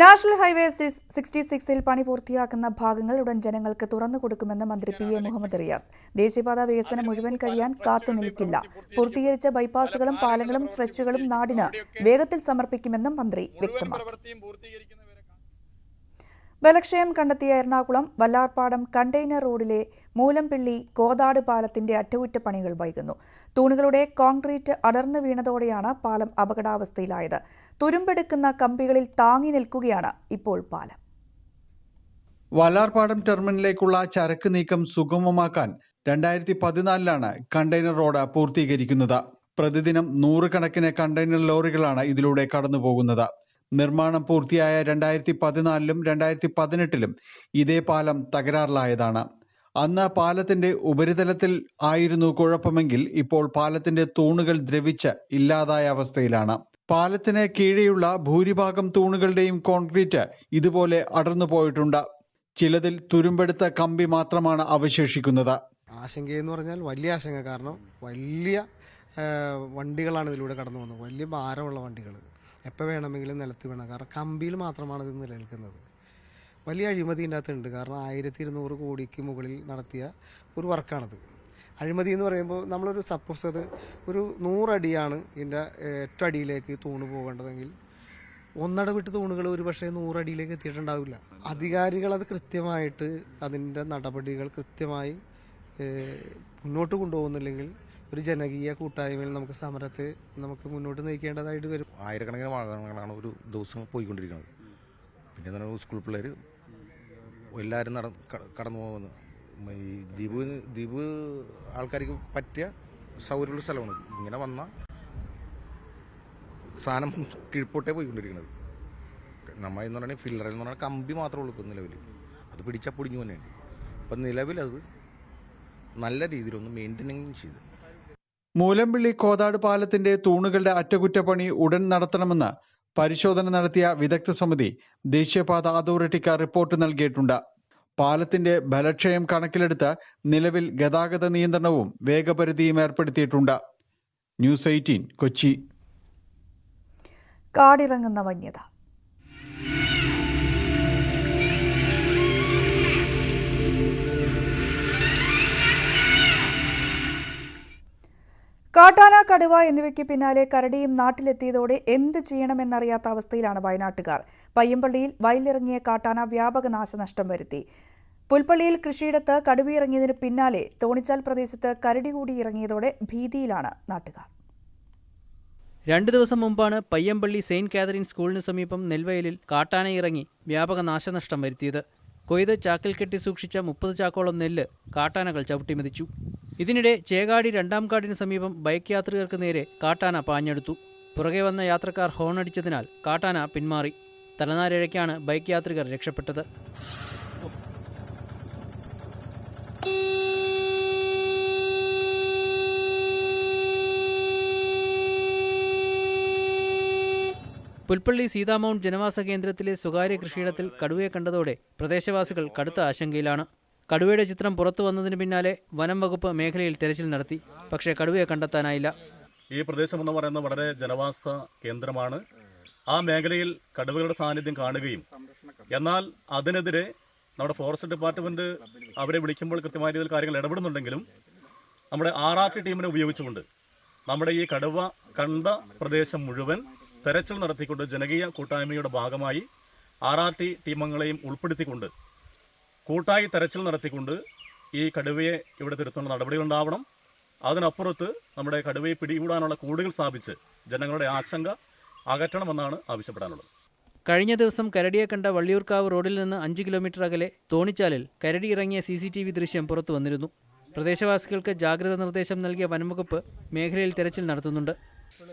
നാഷണൽ ഹൈവേ സിക്സ്റ്റി സിക്സിൽ പണി പൂർത്തിയാക്കുന്ന ഭാഗങ്ങൾ ഉടൻ ജനങ്ങൾക്ക് തുറന്നു കൊടുക്കുമെന്ന് മന്ത്രി പി എ മുഹമ്മദ് റിയാസ്. ദേശീയപാത വികസനം മുഴുവൻ കഴിയാൻ കാത്തുനിൽക്കില്ല പൂർത്തീകരിച്ച ബൈപ്പാസുകളും പാലങ്ങളും സ്ട്രെച്ചുകളും നാടിന് വേഗത്തിൽ സമർപ്പിക്കുമെന്നും മന്ത്രി വ്യക്തമാക്കി. ബലക്ഷയം കണ്ടെത്തിയ എറണാകുളം വല്ലാർപാടം കണ്ടെയ്നർ റോഡിലെ മൂലംപിള്ളി കോതാട് പാലത്തിന്റെ അറ്റകുറ്റപ്പണികൾ വൈകുന്നു. തൂണുകളുടെ കോൺക്രീറ്റ് അടർന്നു വീണതോടെയാണ് പാലം അപകടാവസ്ഥയിലായത്. തുരുമ്പെടുക്കുന്ന കമ്പികളിൽ താങ്ങി നിൽക്കുകയാണ് ഇപ്പോൾ പാലം. വല്ലാർപാടം ടെർമിനലിലേക്കുള്ള ചരക്ക് നീക്കം സുഗമമാക്കാൻ രണ്ടായിരത്തി പതിനാലിലാണ് കണ്ടെയ്നർ റോഡ് പൂർത്തീകരിക്കുന്നത്. പ്രതിദിനം നൂറുകണക്കിന് കണ്ടെയ്നർ ലോറികളാണ് ഇതിലൂടെ കടന്നുപോകുന്നത്. നിർമ്മാണം പൂർത്തിയായ രണ്ടായിരത്തി പതിനാലിലും രണ്ടായിരത്തി പതിനെട്ടിലും ഇതേ പാലം തകരാറിലായതാണ്. അന്ന് പാലത്തിന്റെ ഉപരിതലത്തിൽ ആയിരുന്നു കുഴപ്പമെങ്കിൽ ഇപ്പോൾ പാലത്തിന്റെ തൂണുകൾ ദ്രവിച്ച് ഇല്ലാതായ അവസ്ഥയിലാണ്. പാലത്തിന് കീഴെയുള്ള ഭൂരിഭാഗം തൂണുകളുടെയും കോൺക്രീറ്റ് ഇതുപോലെ അടർന്നു പോയിട്ടുണ്ട്. ചിലതിൽ തുരുമ്പെടുത്ത കമ്പി മാത്രമാണ് അവശേഷിക്കുന്നത്. ആശങ്ക എന്ന് പറഞ്ഞാൽ വലിയ ആശങ്ക. കാരണം വലിയ വണ്ടികളാണ് ഇതിലൂടെ കടന്നു പോകുന്നത് വലിയ ഭാരമുള്ള വണ്ടികൾ എപ്പോൾ വേണമെങ്കിലും നിലത്ത് വേണം. കാരണം കമ്പിയിൽ മാത്രമാണ് ഇത് നിലനിൽക്കുന്നത്. വലിയ അഴിമതി ഇതിന്റെ അകത്തുണ്ട് കാരണം ആയിരത്തി ഇരുന്നൂറ് കോടിക്ക് മുകളിൽ നടത്തിയ ഒരു വർക്കാണത്. അഴിമതി എന്ന് പറയുമ്പോൾ നമ്മളൊരു സപ്പോസ് അത് ഒരു നൂറടിയാണ് ഇതിന്റെ ഏറ്റവും അടിയിലേക്ക് തൂണ് പോകേണ്ടതെങ്കിൽ ഒന്നട വിട്ട് തൂണുകൾ ഒരു പക്ഷേ നൂറടിയിലേക്ക് എത്തിയിട്ടുണ്ടാവില്ല. അധികാരികൾ അത് കൃത്യമായിട്ട് അതിന്റെ നടപടികൾ കൃത്യമായി മുന്നോട്ട് കൊണ്ടുപോകുന്നില്ലെങ്കിൽ ഒരു ജനകീയ കൂട്ടായ്മയിൽ നമുക്ക് സമരത്തെ നമുക്ക് മുന്നോട്ട് നയിക്കേണ്ടതായിട്ട് വരും. ആയിരക്കണക്കിന് വാഹനങ്ങളാണ് ഒരു ദിവസം പോയിക്കൊണ്ടിരിക്കുന്നത്. പിന്നെ എന്താണ് സ്കൂൾ പിള്ളേർ എല്ലാവരും നട കടന്നു പോകുന്നത് ഈ ദ്വീപ് ദ്വീപ് ആൾക്കാർക്ക് പറ്റിയ സൗകര്യമുള്ള സ്ഥലമാണ്. ഇങ്ങനെ വന്ന സാധനം കീഴ്പോട്ടേ പോയിക്കൊണ്ടിരിക്കുന്നത്. നമ്മൾ എന്ന് പറഞ്ഞാൽ ഫില്ലറിൽ എന്ന് പറഞ്ഞാൽ കമ്പി മാത്രമേ ഉള്ളൂ ഇപ്പം നിലവിൽ അത് പിടിച്ചാൽ പൊടിഞ്ഞു തന്നെയാണ് അപ്പം നിലവിലത് നല്ല രീതിയിലൊന്ന് മെയിന്റനിങ് ചെയ്ത് മൂലമ്പിള്ളി കോതാട് പാലത്തിന്റെ തൂണുകളുടെ അറ്റകുറ്റപ്പണി ഉടൻ നടത്തണമെന്ന് പരിശോധന നടത്തിയ വിദഗ്ധ സമിതി ദേശീയപാത അതോറിറ്റിക്ക് റിപ്പോർട്ട് നൽകിയിട്ടുണ്ട്. പാലത്തിന്റെ ബലക്ഷയം കണക്കിലെടുത്ത് നിലവിൽ ഗതാഗത നിയന്ത്രണവും വേഗപരിധിയും ഏർപ്പെടുത്തിയിട്ടുണ്ട്. News eighteen Kochi. കാടിറങ്ങുന്ന വന്യത. കാട്ടാന കടുവ എന്നിവയ്ക്ക് പിന്നാലെ കരടിയും നാട്ടിലെത്തിയതോടെ എന്ത് ചെയ്യണമെന്നറിയാത്ത അവസ്ഥയിലാണ് വയനാട്ടുകാർ. പയ്യമ്പള്ളിയിൽ വയലിറങ്ങിയ കാട്ടാന വ്യാപക നാശനഷ്ടം വരുത്തി. പുൽപ്പള്ളിയിൽ കൃഷിയിടത്ത് കടുവയിറങ്ങിയതിന് പിന്നാലെ തോണിച്ചാൽ പ്രദേശത്ത് കരടി കൂടി ഇറങ്ങിയതോടെ ഭീതിയിലാണ് നാട്ടുകാർ. രണ്ടു ദിവസം മുമ്പാണ് പയ്യമ്പള്ളി സെയിന്റ് കാതറിൻ സ്കൂളിന് സമീപം നെൽവയലിൽ കാട്ടാന ഇറങ്ങി വ്യാപക നാശനഷ്ടം വരുത്തിയത്. കൊയ്ത് ചാക്കിൽ കെട്ടി സൂക്ഷിച്ച മുപ്പത് ചാക്കോളം നെല്ല് കാട്ടാനകൾ ചവിട്ടിമെതിച്ചു ഇതിനിടെ ചേകാടി രണ്ടാം കാടിന് സമീപം ബൈക്ക് യാത്രികർക്ക് നേരെ കാട്ടാന പാഞ്ഞെടുത്തു. പുറകെ വന്ന യാത്രക്കാർ ഹോണടിച്ചതിനാൽ കാട്ടാന പിന്മാറി. തലനാരിഴയ്ക്കാണ് ബൈക്ക് യാത്രികർ രക്ഷപ്പെട്ടത്. പുൽപ്പള്ളി സീതാമൗണ്ട് ജനവാസ കേന്ദ്രത്തിലെ സ്വകാര്യ കൃഷിയിടത്തിൽ കടുവയെ കണ്ടതോടെ പ്രദേശവാസികൾ കടുത്ത ആശങ്കയിലാണ്. കടുവയുടെ ചിത്രം പുറത്തു വന്നതിന് പിന്നാലെ വനം വകുപ്പ് മേഖലയിൽ തെരച്ചിൽ നടത്തി. പക്ഷേ കടുവയെ കണ്ടെത്താനായില്ല. ഈ പ്രദേശം എന്ന് പറയുന്നത് വളരെ ജനവാസ കേന്ദ്രമാണ്. ആ മേഖലയിൽ കടുവകളുടെ സാന്നിധ്യം കാണുകയും എന്നാൽ അതിനെതിരെ നമ്മുടെ ഫോറസ്റ്റ് ഡിപ്പാർട്ട്മെന്റ് അവരെ വിളിക്കുമ്പോൾ കൃത്യമായ രീതിയിൽ കാര്യങ്ങൾ ഇടപെടുന്നുണ്ടെങ്കിലും നമ്മുടെ ആർ ആർ ടി ടീമിനെ ഉപയോഗിച്ചുകൊണ്ട് നമ്മുടെ ഈ കടുവ കണ്ട പ്രദേശം മുഴുവൻ തെരച്ചിൽ നടത്തിക്കൊണ്ട് ജനകീയ കൂട്ടായ്മയുടെ ഭാഗമായി ആർ ആർ ടി ടീമംഗങ്ങളെയും ഉൾപ്പെടുത്തിക്കൊണ്ട് കൂട്ടായി തെരച്ചിൽ നടത്തിക്കൊണ്ട് ഈ കടുവയെ ഇവിടെ തിരുത്തുന്ന നടപടികളുണ്ടാവണം. അതിനപ്പുറത്ത് നമ്മുടെ കടുവയെ പിടികൂടാനുള്ള കൂടുകൾ സ്ഥാപിച്ച് ജനങ്ങളുടെ ആശങ്ക അകറ്റണമെന്നാണ് ആവശ്യപ്പെടാനുള്ളത്. കഴിഞ്ഞ ദിവസം കരടിയെ കണ്ട വള്ളിയൂർക്കാവ് റോഡിൽ നിന്ന് അഞ്ച് കിലോമീറ്റർ അകലെ തോണിച്ചാലിൽ കരടി ഇറങ്ങിയ സി സി ടി വി ദൃശ്യം പുറത്തു വന്നിരുന്നു. പ്രദേശവാസികൾക്ക് ജാഗ്രത നിർദ്ദേശം നൽകിയ വനംവകുപ്പ് മേഖലയിൽ തെരച്ചിൽ നടത്തുന്നുണ്ട്.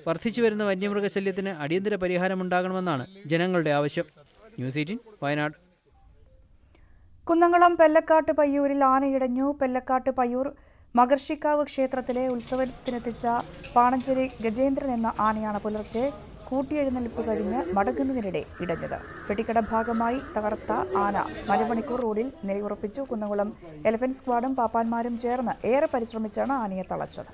വർദ്ധിച്ചു വരുന്ന വന്യമൃഗശല്യത്തിന് അടിയന്തര പരിഹാരമുണ്ടാകണമെന്നാണ് ജനങ്ങളുടെ ആവശ്യം. News eighteen Wayanad. കുന്നംകുളം പെല്ലക്കാട്ട് പയ്യൂരിൽ ആനയിടഞ്ഞു. പെല്ലക്കാട്ട് പയ്യൂർ മകർഷിക്കാവ് ക്ഷേത്രത്തിലെ ഉത്സവത്തിനെത്തിച്ച പാണഞ്ചേരി ഗജേന്ദ്രൻ എന്ന ആനയാണ് പുലർച്ചെ കൂട്ടിയെഴുന്നള്ളിപ്പ് കഴിഞ്ഞ് മടങ്ങുന്നതിനിടെ ഇടഞ്ഞത്. വെട്ടിക്കട ഭാഗമായി തകർത്ത ആന മരമണിക്കൂർ റോഡിൽ നിലയുറപ്പിച്ചു. കുന്നംകുളം എലഫന്റ് സ്ക്വാഡും പാപ്പാന്മാരും ചേർന്ന് ഏറെ പരിശ്രമിച്ചാണ് ആനയെ തളച്ചത്.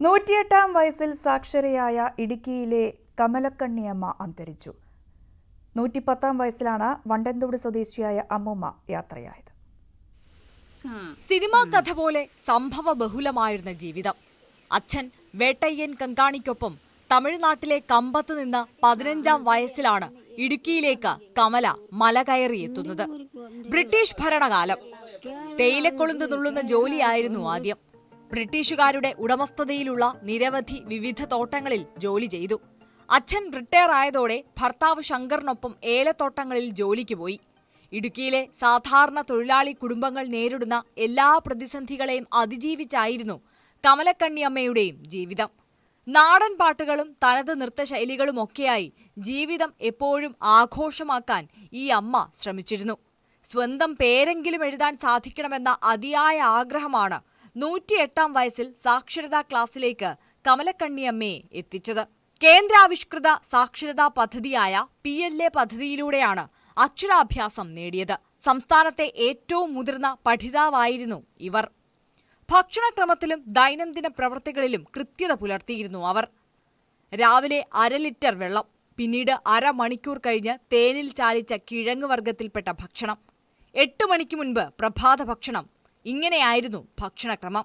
നൂറ്റിയെട്ടാം വയസ്സിൽ സാക്ഷരയായ ഇടുക്കിയിലെ കമലക്കണ്ണിയമ്മ അന്തരിച്ചു. നൂറ്റിപ്പത്താം വയസ്സിലാണ് വണ്ടൻതോട് സ്വദേശിയായ അമ്മൂമ്മ യാത്രയായത്. സിനിമാ കഥ പോലെ സംഭവ ബഹുലമായിരുന്ന ജീവിതം. അച്ഛൻ വേട്ടയ്യൻ കങ്കാണിക്കൊപ്പം തമിഴ്നാട്ടിലെ കമ്പത്ത് നിന്ന് പതിനഞ്ചാം വയസ്സിലാണ് ഇടുക്കിയിലേക്ക് കമല മല കയറിയെത്തുന്നത് ബ്രിട്ടീഷ് ഭരണകാലം. തേയിലക്കൊളുന്ത് നുള്ളുന്ന ജോലിയായിരുന്നു ആദ്യം. ബ്രിട്ടീഷുകാരുടെ ഉടമസ്ഥതയിലുള്ള നിരവധി വിവിധ തോട്ടങ്ങളിൽ ജോലി ചെയ്തു. അച്ഛൻ റിട്ടയർ ആയതോടെ ഭർത്താവ് ശങ്കറിനൊപ്പം ഏലത്തോട്ടങ്ങളിൽ ജോലിക്ക് പോയി. ഇടുക്കിയിലെ സാധാരണ തൊഴിലാളി കുടുംബങ്ങൾ നേരിടുന്ന എല്ലാ പ്രതിസന്ധികളെയും അതിജീവിച്ചായിരുന്നു കമലക്കണ്ണിയമ്മയുടെയും ജീവിതം. നാടൻ പാട്ടുകളും തനത് നൃത്തശൈലികളുമൊക്കെയായി ജീവിതം എപ്പോഴും ആഘോഷമാക്കാൻ ഈ അമ്മ ശ്രമിച്ചിരുന്നു. സ്വന്തം പേരെങ്കിലും എഴുതാൻ സാധിക്കണമെന്ന അതിയായ ആഗ്രഹമാണ് നൂറ്റിയെട്ടാം വയസ്സിൽ സാക്ഷരതാ ക്ലാസ്സിലേക്ക് കമലക്കണ്ണിയമ്മയെ എത്തിച്ചത്. കേന്ദ്രാവിഷ്കൃത സാക്ഷരതാ പദ്ധതിയായ പി എൽ എ പദ്ധതിയിലൂടെയാണ് അക്ഷരാഭ്യാസം നേടിയത്. സംസ്ഥാനത്തെ ഏറ്റവും മുതിർന്ന പഠിതാവായിരുന്നു ഇവർ. ഭക്ഷണക്രമത്തിലും ദൈനംദിന പ്രവൃത്തികളിലും കൃത്യത പുലർത്തിയിരുന്നു അവർ. രാവിലെ അര ലിറ്റർ വെള്ളം പിന്നീട് അരമണിക്കൂർ കഴിഞ്ഞ് തേനിൽ ചാലിച്ച കിഴങ്ങ് വർഗത്തിൽപ്പെട്ട ഭക്ഷണം. എട്ട് മണിക്ക് മുൻപ് പ്രഭാത ഭക്ഷണം. ഇങ്ങനെയായിരുന്നു ഭക്ഷണക്രമം.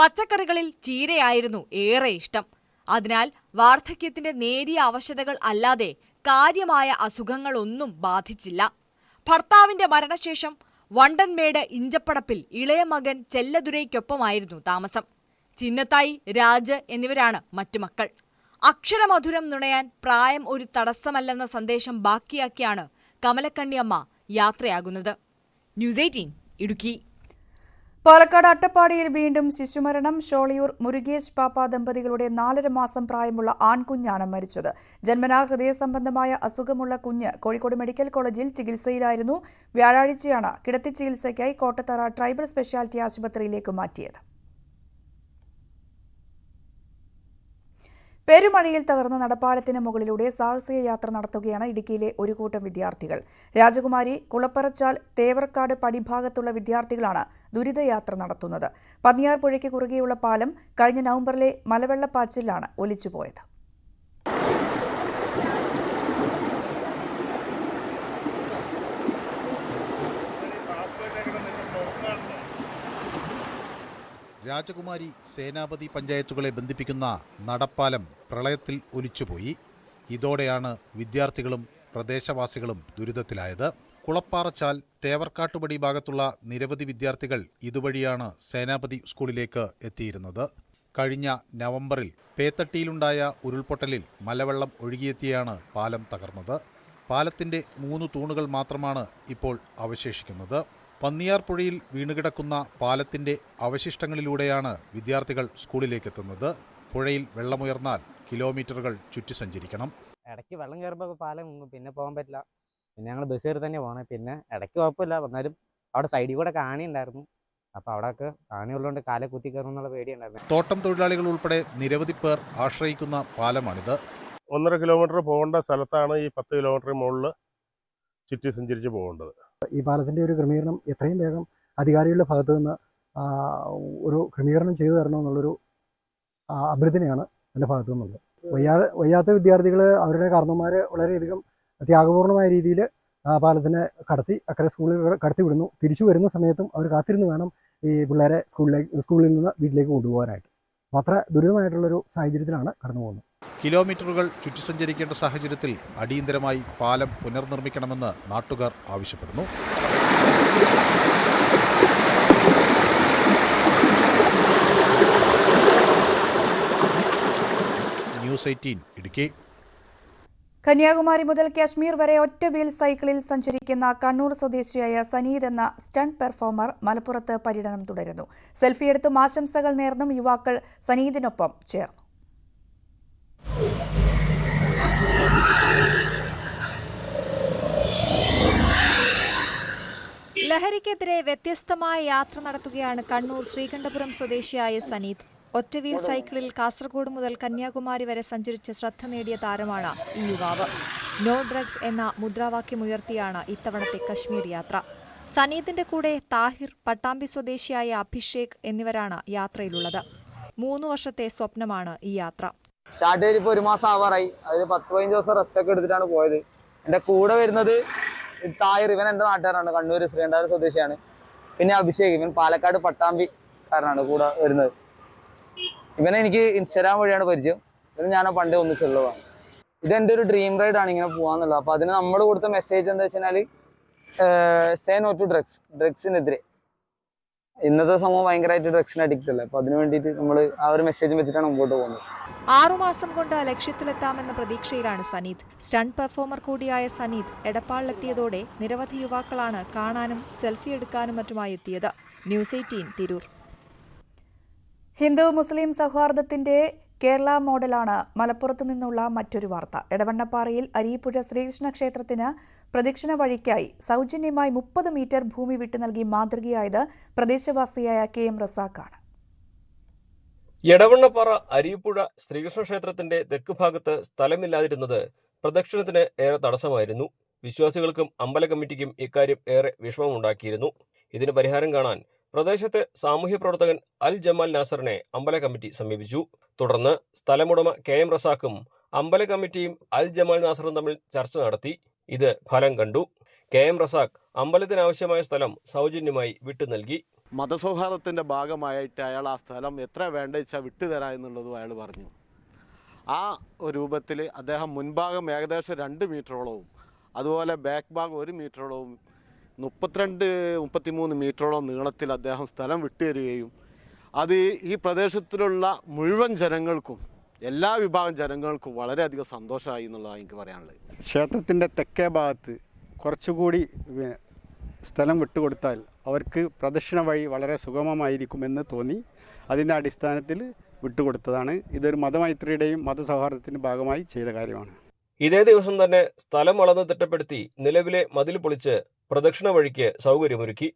പച്ചക്കറികളിൽ ചീരയായിരുന്നു ഏറെ ഇഷ്ടം. അതിനാൽ വാർദ്ധക്യത്തിന്റെ നേരിയ അവശതകൾ അല്ലാതെ കാര്യമായ അസുഖങ്ങളൊന്നും ബാധിച്ചില്ല. ഭർത്താവിന്റെ മരണശേഷം വണ്ടൻമേട് ഇഞ്ചപ്പടപ്പിൽ ഇളയ മകൻ ചെല്ലദുരയ്ക്കൊപ്പമായിരുന്നു താമസം. ചിന്നത്തായി രാജ് എന്നിവരാണ് മറ്റു മക്കൾ. അക്ഷരമധുരം നുണയാൻ പ്രായം ഒരു തടസ്സമല്ലെന്ന സന്ദേശം ബാക്കിയാക്കിയാണ് Kamalakanniyamma യാത്രയാകുന്നത്. News eighteen Idukki. Palakkad അട്ടപ്പാടിയിൽ വീണ്ടും ശിശുമരണം. ഷോളിയൂർ മുരുകേഷ് പാപ്പ ദമ്പതികളുടെ നാലര മാസം പ്രായമുള്ള ആൺകുഞ്ഞാണ് മരിച്ചത്. ജന്മനാ ഹൃദയ സംബന്ധമായ അസുഖമുള്ള കുഞ്ഞ് കോഴിക്കോട് മെഡിക്കൽ കോളേജിൽ ചികിത്സയിലായിരുന്നു. വ്യാഴാഴ്ചയാണ് കിടത്തി ചികിത്സയ്ക്കായി കോട്ടത്തറ ട്രൈബൽ സ്പെഷ്യാലിറ്റി ആശുപത്രിയിലേക്ക് മാറ്റിയത്. പെരുമഴയിൽ തകർന്ന നടപ്പാലത്തിന് മുകളിലൂടെ സാഹസിക യാത്ര നടത്തുകയാണ് ഇടുക്കിയിലെ ഒരു കൂട്ടം വിദ്യാർത്ഥികൾ. രാജകുമാരി കുളപ്പറച്ചാൽ തേവർക്കാട് പടിഭാഗത്തുള്ള വിദ്യാർത്ഥികളാണ് ദുരിതയാത്ര നടത്തുന്നത്. പന്നിയാർ പുഴയ്ക്ക് കുറുകെയുള്ള പാലം കഴിഞ്ഞ നവംബറിലെ മലവെള്ളപ്പാച്ചിലാണ് ഒലിച്ചുപോയത്. രാജകുമാരി സേനാപതി പഞ്ചായത്തുകളെ ബന്ധിപ്പിക്കുന്ന നടപ്പാലം പ്രളയത്തിൽ ഒലിച്ചുപോയി. ഇതോടെയാണ് വിദ്യാർത്ഥികളും പ്രദേശവാസികളും ദുരിതത്തിലായത്. കുളപ്പാറച്ചാൽ തേവർക്കാട്ടുപടി ഭാഗത്തുള്ള നിരവധി വിദ്യാർത്ഥികൾ ഇതുവഴിയാണ് സേനാപതി സ്കൂളിലേക്ക് എത്തിയിരുന്നത്. കഴിഞ്ഞ നവംബറിൽ പേത്തട്ടിയിലുണ്ടായ ഉരുൾപൊട്ടലിൽ മലവെള്ളം ഒഴുകിയെത്തിയാണ് പാലം തകർന്നത്. പാലത്തിന്റെ മൂന്ന് തൂണുകൾ മാത്രമാണ് ഇപ്പോൾ അവശേഷിക്കുന്നത്. പന്നിയാർ പുഴയിൽ വീണുകിടക്കുന്ന പാലത്തിന്റെ അവശിഷ്ടങ്ങളിലൂടെയാണ് വിദ്യാർത്ഥികൾ സ്കൂളിലേക്ക് എത്തുന്നത് പുഴയിൽ വെള്ളമുയർന്നാൽ കിലോമീറ്ററുകൾ ചുറ്റി സഞ്ചരിക്കണം. ഇടയ്ക്ക് വെള്ളം കയറുമ്പോൾ പാലം മുങ്ങും. പിന്നെ പോകാൻ പറ്റില്ല. പിന്നെ ഞങ്ങൾ ബസ് കയറി തന്നെ പോകണം പിന്നെ ഇടയ്ക്ക് കുഴപ്പമില്ല. എന്നാലും അവിടെ സൈഡിൽ കൂടെ കാണി ഉണ്ടായിരുന്നു. അപ്പോൾ അവിടെയൊക്കെ കാണിയുള്ളതുകൊണ്ട് കാലെ കുത്തി കയറും എന്നുള്ള പേടിയുണ്ടായിരുന്നു തോട്ടം തൊഴിലാളികൾ ഉൾപ്പെടെ നിരവധി പേർ ആശ്രയിക്കുന്ന പാലമാണിത്. ഒന്നര കിലോമീറ്റർ പോകേണ്ട സ്ഥലത്താണ് ഈ പത്ത് കിലോമീറ്റർ മുകളിൽ ചുറ്റി സഞ്ചരിച്ച് പോകേണ്ടത്. ഈ പാലത്തിന്റെ ഒരു ക്രമീകരണം എത്രയും വേഗം അധികാരികളുടെ ഭാഗത്തു നിന്ന് ഒരു ക്രമീകരണം ചെയ്തു തരണമെന്നുള്ളൊരു അഭ്യർത്ഥനയാണ് എന്റെ ഭാഗത്തു നിന്നുള്ളത്. വയ്യാ വയ്യാത്ത വിദ്യാർത്ഥികൾ അവരുടെ കാരണവന്മാർ വളരെയധികം ത്യാഗപൂർണമായ രീതിയിൽ പാലത്തിനെ കടത്തി അക്കരെ സ്കൂളിൽ കടത്തി വിടുന്നു. തിരിച്ചു വരുന്ന സമയത്തും അവർ കാത്തിരുന്ന് വേണം ഈ പിള്ളേരെ സ്കൂളിലേക്ക് സ്കൂളിൽ നിന്ന് വീട്ടിലേക്ക് കൊണ്ടുപോകാനായിട്ട്. അപ്പോൾ അത്ര ദുരിതമായിട്ടുള്ളൊരു സാഹചര്യത്തിലാണ് കടന്നു പോകുന്നത്. കിലോമീറ്ററുകൾ ചുറ്റി സഞ്ചരിക്കേണ്ട സാഹചര്യത്തിൽ അടിയന്തരമായി പാലം പുനർനിർമ്മിക്കണമെന്ന് നാട്ടുകാർ ആവശ്യപ്പെടുന്നു. News eighteen Idukki. കന്യാകുമാരി മുതൽ കാശ്മീർ വരെ ഒറ്റ വീൽ സൈക്കിളിൽ സഞ്ചരിക്കുന്ന കണ്ണൂർ സ്വദേശിയായ സനീദ് എന്ന സ്റ്റണ്ട് പെർഫോമർ മലപ്പുറത്ത് പര്യടനം തുടരുന്നു. സെൽഫിയെടുത്തും ആശംസകൾ നേർന്നും യുവാക്കൾ സനീദിനൊപ്പം ചേർന്നു. ലഹരിക്കെതിരെ വ്യത്യസ്തമായ യാത്ര നടത്തുകയാണ് കണ്ണൂർ ശ്രീകണ്ഠപുരം സ്വദേശിയായ സനീത് ഒറ്റവീൽ സൈക്കിളിൽ കാസർഗോഡ് മുതൽ കന്യാകുമാരി വരെ സഞ്ചരിച്ച് ശ്രദ്ധ നേടിയ താരമാണ് ഈ യുവാവ്. നോ ഡ്രഗ്സ് എന്ന മുദ്രാവാക്യമുയർത്തിയാണ് ഇത്തവണത്തെ കശ്മീർ യാത്ര. സനീതിന്റെ കൂടെ താഹിർ പട്ടാമ്പി സ്വദേശിയായ അഭിഷേക് എന്നിവരാണ് യാത്രയിലുള്ളത്. മൂന്ന് വർഷത്തെ സ്വപ്നമാണ് ഈ യാത്ര. സ്റ്റാർട്ട് ഇപ്പോൾ ഒരു മാസം ആവാറായി. അതിൽ പത്ത് പതിനഞ്ച് ദിവസം റെസ്റ്റ് ഒക്കെ എടുത്തിട്ടാണ് പോയത്. എന്റെ കൂടെ വരുന്നത് തായർ ഇവൻ എന്റെ നാട്ടുകാരാണ് കണ്ണൂർ ശ്രീകണ്ഠാപുരം സ്വദേശിയാണ്. പിന്നെ അഭിഷേക്. ഇവൻ പാലക്കാട് പട്ടാമ്പി കാരനാണ് കൂടെ വരുന്നത്. ഇവനെ എനിക്ക് ഇൻസ്റ്റാഗ്രാം വഴിയാണ് പരിചയം. ഇവന് ഞാൻ പണ്ടേ ഒന്നിച്ചുള്ളതാണ് ഇത് എന്റെ ഒരു ഡ്രീം ആണ് ഇങ്ങനെ പോകാന്നുള്ളത് അപ്പോൾ അതിന് നമ്മൾ കൊടുത്ത മെസ്സേജ് എന്താ വെച്ച് കഴിഞ്ഞാൽ സേ നോ ടു ഡ്രഗ്സ് ഡ്രഗ്സിനെതിരെ ഇന്നത്തെ സമൂഹം ഭയങ്കരമായിട്ട് ഡ്രഗ്സിന് അഡിക്റ്റ് അല്ലേ? അപ്പൊ അതിന് വേണ്ടിയിട്ട് നമ്മൾ ആ ഒരു മെസ്സേജ് വെച്ചിട്ടാണ് മുമ്പോട്ട് പോകുന്നത്. ആറുമാസം കൊണ്ട് ലക്ഷ്യത്തിലെത്താമെന്ന പ്രതീക്ഷയിലാണ് സനീത്. സ്റ്റണ്ട് പെർഫോമർ കൂടിയായ സനീത് എടപ്പാളിലെത്തിയതോടെ നിരവധി യുവാക്കളാണ് കാണാനും സെൽഫി എടുക്കാനും മറ്റുമായി എത്തിയത്. News eighteen Tirur. Hindu Muslim സൗഹാർദ്ദത്തിന്റെ കേരള മോഡലാണ് മലപ്പുറത്തു നിന്നുള്ള മറ്റൊരു വാർത്ത. എടവണ്ണപ്പാറയിൽ അരീപ്പുഴ ശ്രീകൃഷ്ണ ക്ഷേത്രത്തിന് പ്രദക്ഷിണ വഴിക്കായി സൗജന്യമായി മുപ്പത് മീറ്റർ ഭൂമി വിട്ടു നൽകി മാതൃകയായത് പ്രദേശവാസിയായ കെ എം റസാഖാണ് എടവണ്ണപ്പാറ അരീപ്പുഴ ശ്രീകൃഷ്ണ ക്ഷേത്രത്തിന്റെ തെക്ക് ഭാഗത്ത് സ്ഥലമില്ലാതിരുന്നത് പ്രദക്ഷിണത്തിന് ഏറെ തടസ്സമായിരുന്നു. വിശ്വാസികൾക്കും അമ്പല കമ്മിറ്റിക്കും ഇക്കാര്യം ഏറെ വിഷമമുണ്ടാക്കിയിരുന്നു. ഇതിന് പരിഹാരം കാണാൻ പ്രദേശത്തെ സാമൂഹ്യ പ്രവർത്തകൻ അൽ ജമാൽ നാസറിനെ അമ്പല കമ്മിറ്റി സമീപിച്ചു. തുടർന്ന് സ്ഥലമുടമ കെ എം റസാക്കും അമ്പല കമ്മിറ്റിയും അൽ ജമാൽ നാസറും തമ്മിൽ ചർച്ച നടത്തി. ഇത് ഫലം കണ്ടു. കെ എം റസാഖ് അമ്പലത്തിനാവശ്യമായ സ്ഥലം സൗജന്യമായി വിട്ടു നൽകി. മതസൗഹാർദ്ദത്തിന്റെ ഭാഗമായിട്ട് അയാൾ ആ സ്ഥലം എത്ര വേണ്ട വെച്ചാൽ വിട്ടുതരാ എന്നുള്ളതും അയാൾ പറഞ്ഞു. ആ രൂപത്തിൽ അദ്ദേഹം മുൻഭാഗം ഏകദേശം രണ്ട് മീറ്ററോളവും അതുപോലെ ബാക്ക് ഭാഗം ഒരു മീറ്ററോളവും മുപ്പത്തിരണ്ട് മുപ്പത്തിമൂന്ന് മീറ്ററോളം നീളത്തിൽ അദ്ദേഹം സ്ഥലം വിട്ടുതരികയും അത് ഈ പ്രദേശത്തിലുള്ള മുഴുവൻ ജനങ്ങൾക്കും എല്ലാ വിഭാഗം ജനങ്ങൾക്കും വളരെയധികം സന്തോഷമായി എന്നുള്ളതാണ് എനിക്ക് പറയാനുള്ളത്. ക്ഷേത്രത്തിന്റെ തെക്കേ ഭാഗത്ത് കുറച്ചുകൂടി സ്ഥലം വിട്ടുകൊടുത്താൽ അവർക്ക് പ്രദക്ഷിണ വഴി വളരെ സുഗമമായിരിക്കുമെന്ന് തോന്നി. അതിന്റെ അടിസ്ഥാനത്തിൽ വിട്ടുകൊടുത്തതാണ്. ഇതൊരു മതമൈത്രിയുടെയും മതസൗഹാർദ്ദത്തിന്റെ ഭാഗമായി ചെയ്ത കാര്യമാണ്. ഇതേ ദിവസം തന്നെ സ്ഥലം അളന്ന് തിട്ടപ്പെടുത്തി നിലവിലെ മതിൽ പൊളിച്ച് പ്രദക്ഷിണ വഴിക്ക് സൗകര്യമൊരുക്കി.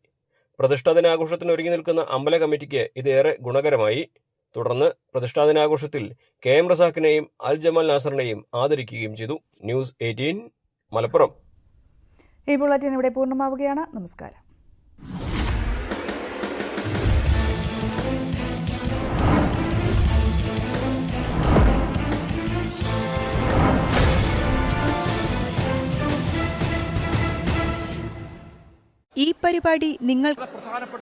പ്രതിഷ്ഠാദിനാഘോഷത്തിന് ഒരുങ്ങി നിൽക്കുന്ന അമ്പല കമ്മിറ്റിക്ക് ഇതേറെ ഗുണകരമായി. തുടർന്ന് പ്രതിഷ്ഠാദിനാഘോഷത്തിൽ കെ എം റസാഖിനെയും അൽ ജമാൽ നാസറിനെയും ആദരിക്കുകയും ചെയ്തു. News eighteen Malappuram. ഈ ബുള്ളറ്റിൻ ഇവിടെ പൂർണമാവുകയാണ്. നമസ്കാരം. ഈ പരിപാടി നിങ്ങൾ